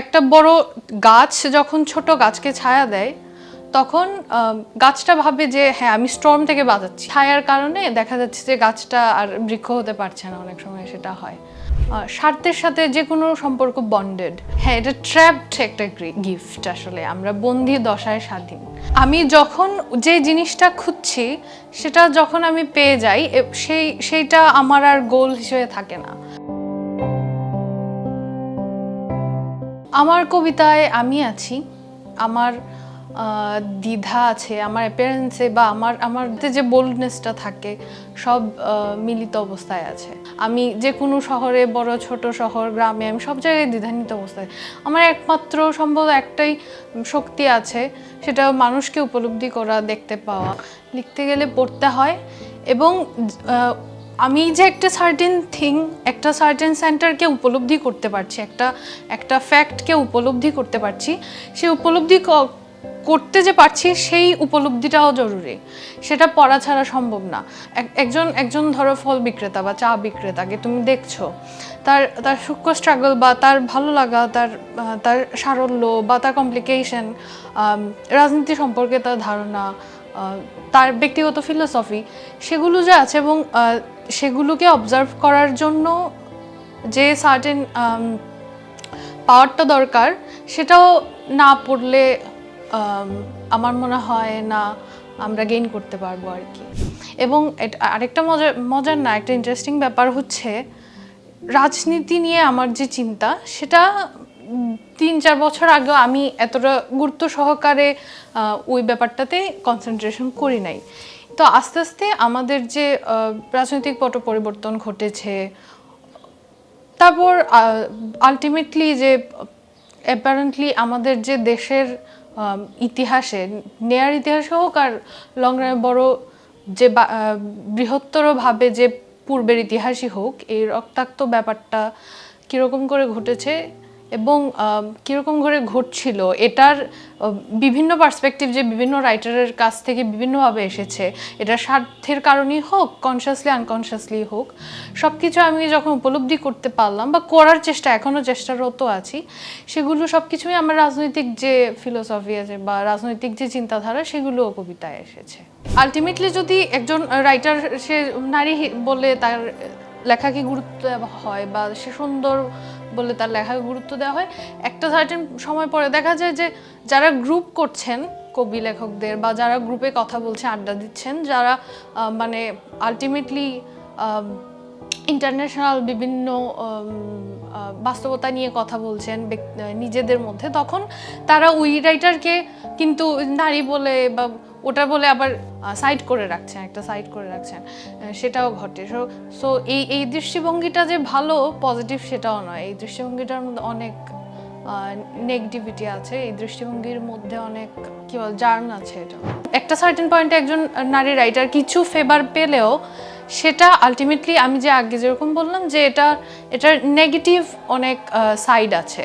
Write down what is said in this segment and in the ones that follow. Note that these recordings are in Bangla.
একটা বড় গাছ যখন ছোট গাছকে ছায়া দেয়, তখন গাছটা ভাবে যে হ্যাঁ আমি স্টর্ম থেকে বাঁচাচ্ছি। ছায়ার কারণে দেখা যাচ্ছে যে, গাছটা আর বৃক্ষ হতে পারছে না, অনেক সময় সেটা হয়। স্বার্থের সাথে যে কোনো সম্পর্ক বন্ডেড হ্যাঁ এটা ট্র্যাপড একটা গিফট আসলে। আমরা বন্দি দশায় স্বাধীন। আমি যখন যে জিনিসটা খুঁজছি, সেটা যখন আমি পেয়ে যাই সেই, সেইটা আমার আর গোল হিসেবে থাকে না। আমার কবিতায় আমি আছি। আমার দ্বিধা আছে, আমার অ্যাপিয়ারেন্সে বা আমার আমার যে বোল্ডনেসটা থাকে, সব মিলিত অবস্থায় আছে। আমি যে কোনো শহরে, বড়, ছোট শহর, গ্রামে, আমি সব জায়গায় দ্বিধান্বিত অবস্থায়। আমার একমাত্র সম্ভব একটাই শক্তি আছে, সেটা মানুষকে উপলব্ধি করা, দেখতে পাওয়া। লিখতে গেলে পড়তে হয় এবং আমি যে একটা সার্টেন থিং একটা সার্টেন সেন্টারকে উপলব্ধি করতে পারছি, একটা একটা ফ্যাক্টকে উপলব্ধি করতে পারছি, সেই উপলব্ধি করতে যে পারছি সেই উপলব্ধিটাও জরুরি। সেটা পড়া ছাড়া সম্ভব না। এক- একজন একজন ধরো ফল বিক্রেতা বা চা বিক্রেতাকে তুমি দেখছ, তার তার সূক্ষ্ম স্ট্রাগল বা তার ভালো লাগা, তার তার সারল্য বা তার কমপ্লিকেশন রাজনীতি সম্পর্কে তার ধারণা তার ব্যক্তিগত ফিলোসফি সেগুলো যে আছে এবং সেগুলোকে অবজার্ভ করার জন্য যে সার্টেন পাওয়ারটা দরকার, সেটাও না পড়লে আমার মনে হয় না আমরা গেইন করতে পারব আর কি। এবং আরেকটা মজার মজার না, একটা ইন্টারেস্টিং ব্যাপার হচ্ছে, রাজনীতি নিয়ে আমার যে চিন্তা, সেটা তিন, চার বছর আগেও আমি এতটা গুরুত্ব সহকারে ওই ব্যাপারটাতে কনসেন্ট্রেশন করি নাই। তো আস্তে আস্তে আমাদের যে রাজনৈতিক পট পরিবর্তন ঘটেছে, তারপর আলটিমেটলি যে অ্যাপারেন্টলি আমাদের যে দেশের ইতিহাসে, নেয়ার ইতিহাসে হোক আর লং বড় যে বৃহত্তরভাবে যে পূর্বের ইতিহাসই হোক, এই রক্তাক্ত ব্যাপারটা কীরকম করে ঘটেছে এবং কীরকম করে ঘটছিল, এটার বিভিন্ন পার্সপেক্টিভ যে বিভিন্ন রাইটারের কাছ থেকে বিভিন্নভাবে এসেছে, এটা স্বার্থের কারণেই হোক কনসিয়াসলি আনকনসিয়াসলি হোক সব কিছু আমি যখন উপলব্ধি করতে পারলাম বা করার চেষ্টা এখনও চেষ্টারত আছি, সেগুলো সব কিছুই আমার রাজনৈতিক যে ফিলোসফি আছে বা রাজনৈতিক যে চিন্তাধারা, সেগুলোও কবিতায় এসেছে। আলটিমেটলি যদি একজন রাইটার সে নারী বলে তার লেখাকে গুরুত্ব দেওয়া হয় বা সে সুন্দর বলে তার লেখাকে গুরুত্ব দেওয়া হয়। একটা সার্টেন সময় পরে দেখা যায় যে যারা গ্রুপ করছেন কবি লেখকদের বা যারা গ্রুপে কথা বলছে, আড্ডা দিচ্ছেন, যারা মানে আলটিমেটলি ইন্টারন্যাশনাল বিভিন্ন বাস্তবতা নিয়ে কথা বলছেন নিজেদের মধ্যে, তখন তারা ওই রাইটারকে কিন্তু নারী বলে বা ওটা বলে আবার সাইড করে রাখছেন, একটা সাইড করে রাখছেন সেটাও ঘটে। সো সো এই এই দৃষ্টিভঙ্গিটা যে ভালো পজিটিভ সেটাও নয়। এই দৃষ্টিভঙ্গিটার মধ্যে অনেক নেগেটিভিটি আছে, এই দৃষ্টিভঙ্গির মধ্যে অনেক, কি বল জার্ন আছে এটা। একটা সার্টেন পয়েন্টে একজন নারী রাইটার কিছু ফেভার পেলেও সেটা আলটিমেটলি আমি যে আগে যেরকম বললাম যে এটা, এটার নেগেটিভ অনেক সাইড আছে।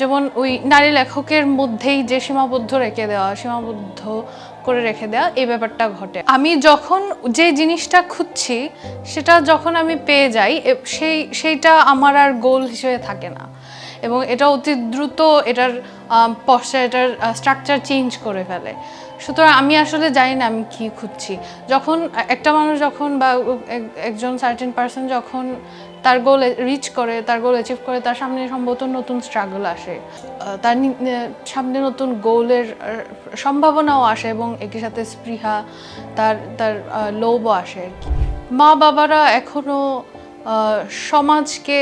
যেমন ওই নারী লেখকের মধ্যেই যে সীমাবদ্ধ রেখে দেওয়া, সীমাবদ্ধ করে রেখে দেওয়া এই ব্যাপারটা ঘটে। আমি যখন যে জিনিসটা খুঁজছি, সেটা যখন আমি পেয়ে যাই সেই, সেইটা আমার আর গোল হিসেবে থাকে না। এবং এটা অতি দ্রুত এটার পশ্চাৎ, এটার স্ট্রাকচার চেঞ্জ করে ফেলে। সুতরাং আমি আসলে জানি না আমি কি খুঁজছি। যখন একটা মানুষ যখন বা এক- একজন সার্টেন পার্সন যখন তার গোল রিচ করে তার গোল অ্যাচিভ করে তার সামনে সম্ভবত নতুন স্ট্রাগল আসে। তার সামনে নতুন গোলের সম্ভাবনাও আসে এবং একই সাথে স্পৃহা তার তার লোভও আসে। আর কি মা বাবারা এখনও আহ, সমাজকে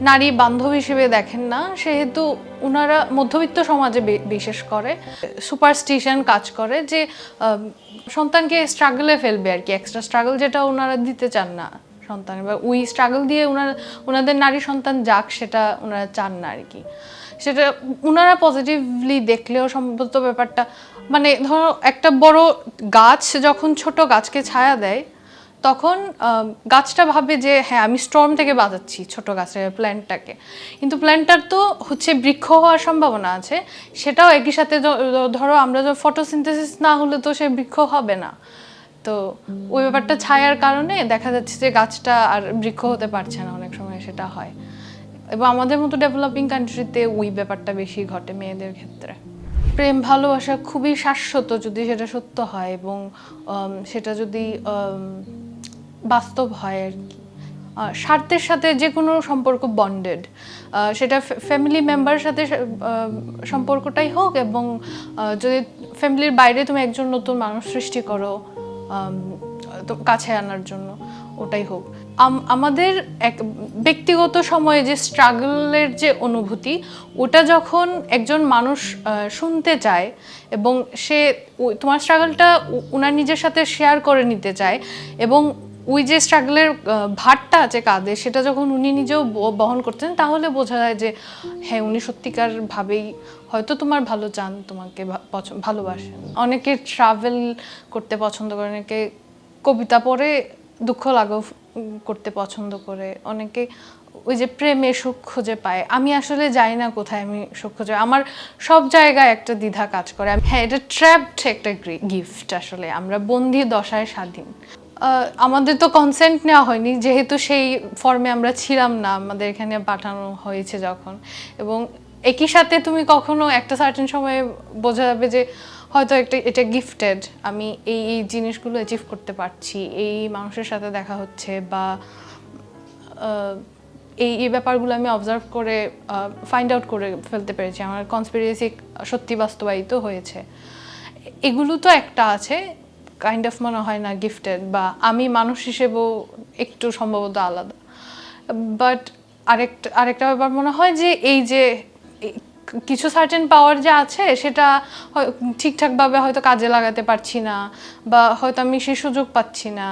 নারী বান্ধব হিসেবে দেখেন না সেহেতু ওনারা মধ্যবিত্ত সমাজে বিশেষ করে সুপারস্টিশন কাজ করে যে সন্তানকে স্ট্রাগলে ফেলবে আর কি এক্সট্রা স্ট্রাগল যেটা ওনারা দিতে চান না। সন্তানের বা ওই স্ট্রাগল দিয়ে ওনারা ওনাদের নারী সন্তান যাক, সেটা ওনারা চান না আর কি সেটা ওনারা পজিটিভলি দেখলেও সম্ভবত ব্যাপারটা মানে ধরো একটা বড় গাছ যখন ছোট গাছকে ছায়া দেয়, তখন গাছটা ভাবে যে হ্যাঁ আমি স্টর্ম থেকে বাঁচাচ্ছি ছোট গাছের প্ল্যান্টটাকে কিন্তু প্ল্যান্টটার তো হচ্ছে বৃক্ষ হওয়ার সম্ভাবনা আছে, সেটাও একই সাথে ধরো আমরা ফটোসিনথেসিস না হলে তো সে বৃক্ষ হবে না। তো ওই ব্যাপারটা ছায়ার কারণে দেখা যাচ্ছে যে গাছটা আর বৃক্ষ হতে পারছে না অনেক সময় সেটা হয়। এবং আমাদের মতো ডেভেলপিং কান্ট্রিতে ওই ব্যাপারটা বেশি ঘটে মেয়েদের ক্ষেত্রে। প্রেম, ভালোবাসা খুবই শাশ্বত যদি সেটা সত্য হয় এবং সেটা যদি বাস্তব হয় আর কি। স্বার্থের সাথে যে কোনো সম্পর্ক বন্ডেড সেটা ফ্যামিলি মেম্বারের সাথে সম্পর্কটাই হোক এবং যদি ফ্যামিলির বাইরে তুমি একজন নতুন মানুষ সৃষ্টি করো কাছে আনার জন্য, ওটাই হোক। আম- আমাদের এক, ব্যক্তিগত সময়ে যে স্ট্রাগলের যে অনুভূতি, ওটা যখন একজন মানুষ শুনতে চায় এবং সে তোমার স্ট্রাগলটা ওনার নিজের সাথে শেয়ার করে নিতে চায় এবং ওই যে স্ট্রাগলের ভারটা আছে কাঁধে সেটা যখন উনি নিজেও বহন করতেন, তাহলে বোঝা যায় যে হ্যাঁ উনি সত্যিকার ভাবেই হয়তো তোমার ভালো চান, তোমাকে ভালোবাসেন। অনেকে ট্রাভেল করতে পছন্দ করে, অনেকে কবিতা পড়ে দুঃখ লাঘব করতে পছন্দ করে, অনেকে ওই যে প্রেমে সুখ খুঁজে পায়। আমি আসলে যাই না কোথায় আমি সুখ খুঁজে আমার সব জায়গায় একটা দ্বিধা কাজ করে। হ্যাঁ এটা ট্র্যাপড একটা গিফট আসলে। আমরা বন্দি দশায় স্বাধীন। আমাদের তো কনসেন্ট নেওয়া হয়নি, যেহেতু সেই ফর্মে আমরা ছিলাম না, আমাদের এখানে পাঠানো হয়েছে যখন। এবং একই সাথে তুমি কখনো একটা সার্টেন সময়ে বোঝা যাবে যে হয়তো একটা, এটা গিফটেড আমি এই এই জিনিসগুলো অ্যাচিভ করতে পারছি, এই মানুষের সাথে দেখা হচ্ছে বা এই এই ব্যাপারগুলো আমি অবজার্ভ করে ফাইন্ড আউট করে ফেলতে পেরেছি। আমার কনস্পিরেসি সত্যি বাস্তবায়িত হয়েছে। এগুলো তো একটা আছে কাইন্ড অফ মনে হয় না গিফটেড বা আমি মানুষ হিসেবেও একটু সম্ভবত আলাদা। বাট আরেকটা আরেকটা ব্যাপার মনে হয় যে এই যে কিছু সার্টেন পাওয়ার যে আছে সেটা ঠিকঠাকভাবে হয়তো কাজে লাগাতে পারছি না বা হয়তো আমি সেই সুযোগ পাচ্ছি না।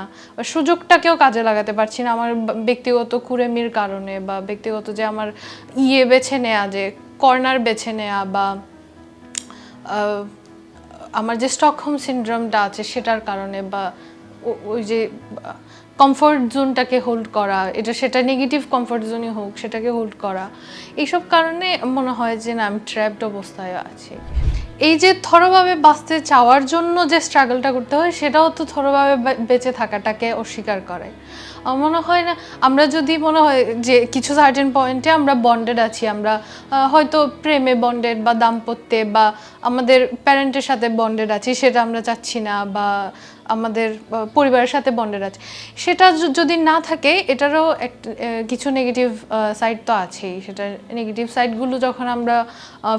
সুযোগটাকেও কাজে লাগাতে পারছি না আমার ব্যক্তিগত কুড়েমির কারণে বা ব্যক্তিগত যে আমার ইয়ে বেছে নেওয়া যে কর্নার বেছে নেওয়া বা আমার যে স্টকহোম সিনড্রোমটা আছে সেটার কারণে বা ওই যে কমফোর্ট জোনটাকে হোল্ড করা, এটা সেটা নেগেটিভ কমফোর্ট জোনই হোক, সেটাকে হোল্ড করা, এইসব কারণে মনে হয় যে না, আমি ট্র্যাপড অবস্থায় আছি। এই যে থরভাবে বাঁচতে চাওয়ার জন্য যে স্ট্রাগলটা করতে হয়, সেটাও তো থরভাবে বেঁচে থাকাটাকে অস্বীকার করে। আমার মনে হয় না, আমরা যদি মনে হয় যে কিছু সার্টেন পয়েন্টে আমরা বন্ডেড আছি, আমরা হয়তো প্রেমে বন্ডেড বা দাম্পত্যে বা আমাদের প্যারেন্টের সাথে বন্ডেড আছি, সেটা আমরা চাচ্ছি না বা আমাদের পরিবারের সাথে বন্ডেড আছে। সেটা যদি না থাকে, এটারও কিছু নেগেটিভ সাইড তো আছেই। সেটা নেগেটিভ সাইডগুলো যখন আমরা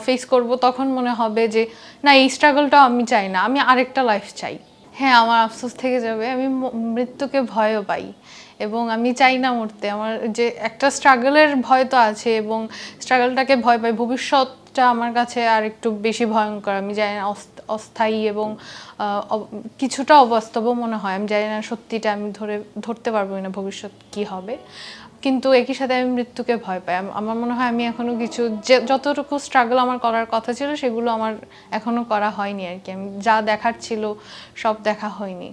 ফেস করব, তখন মনে হবে যে, না, এই স্ট্রাগলটাও আমি চাই না, আমি আরেকটা লাইফ চাই। হ্যাঁ আমার আফসোস থেকে যাবে, আমি মৃত্যুকে ভয়ও পাই। এবং আমি চাই না মরতে। আমার যে একটা স্ট্রাগলের ভয় তো আছে এবং স্ট্রাগলটাকে ভয় পাই। ভবিষ্যৎটা আমার কাছে আর একটু বেশি ভয়ঙ্কর। আমি জানি না অস্থায়ী এবং কিছুটা অবাস্তবও মনে হয়। আমি জানি না সত্যিটা আমি ধরে, ধরতে পারব না ভবিষ্যৎ কি হবে। কিন্তু একই সাথে আমি মৃত্যুকে ভয় পাই। আমার মনে হয় আমি এখনও কিছু, যে, যতটুকু স্ট্রাগল আমার করার কথা ছিল সেগুলো আমার এখনও করা হয়নি আর কি। আমি যা দেখার ছিল সব দেখা হয়নি।